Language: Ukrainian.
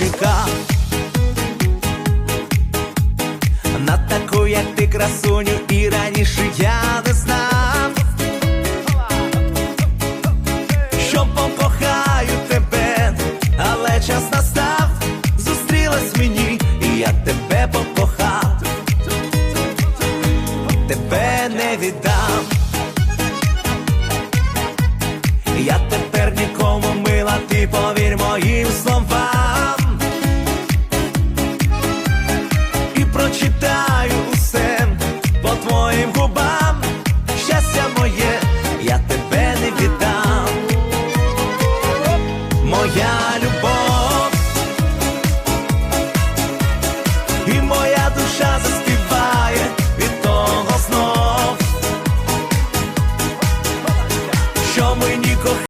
чекав. На таку, як ти красуню, і раніше я не знав, що покохаю тебе, але час настав, зустрілась мені, і я тебе покохав, тебе не віддам. Прочитаю усе по твоїм губам. Щастя моє, я тебе не віддам. Моя любов і моя душа заспіває від того знов, що мені кохання.